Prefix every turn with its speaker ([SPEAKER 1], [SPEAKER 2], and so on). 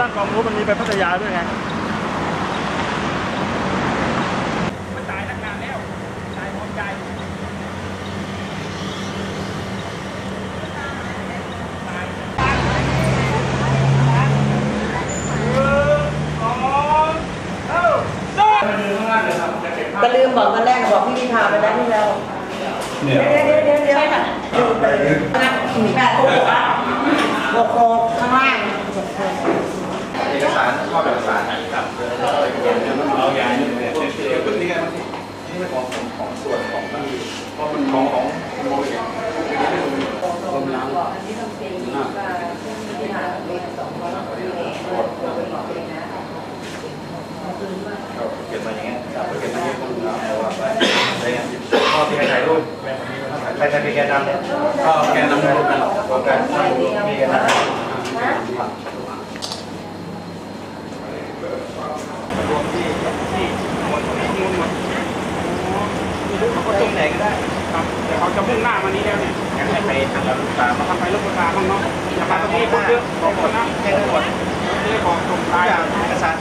[SPEAKER 1] ร่างกองรู้มันมีไปพัทยาด้วยไงมันตายตั้งนานแล้วตายพร้อมใจ
[SPEAKER 2] ก็ลืมบอกตอนแรกบอกพี่พิธาไปแล้วนี่แล้ว
[SPEAKER 3] เนี่ย
[SPEAKER 2] เดี๋ยวเดี๋ยวเดี๋ยวเดี๋ยวใช่ค่ะอยู่ไปนะแปดโคกโคกโคกข้างล่าง
[SPEAKER 3] เอกสารข้อเอกสารครับเราอย่างนี้เนี่ยเดี๋ยวนี่ไงมันนี่เป็นของของส่วนของที่เพราะมันของของโมเดลกำลัง
[SPEAKER 2] อันนี้าพี่พิธาเลขสองร้อยสองสิบเอ็ดบอกเลยนะ
[SPEAKER 3] เก็บมาอย่างเงี้ยเก็บมาอย่างเงี้ยต้องเอาว่าไปอะไรเงี้ยข้อที่ถ่ายรูปใครจะมีแกนนำเนี่ยก็แกนนำรูปกันโปรแกรมมีแกนนำ
[SPEAKER 1] รวมที่ที่หมดตรงนี้มูลหมดไม่รู้เขาก็จง ไหนก็ได้ครับแต่เขาจะมุ่งหน้ามานี้แล้วเนี่ยอยากให้ไปทางลำตามาทำไปลูกตาบ้างเนาะอย่าไปตรงนี้คนเยอะสองคนนะ
[SPEAKER 3] แค่ทั้งหมด
[SPEAKER 1] ไม่ได้บอกตรง
[SPEAKER 3] ทุก
[SPEAKER 1] ตาย
[SPEAKER 3] อย่างเอกสาร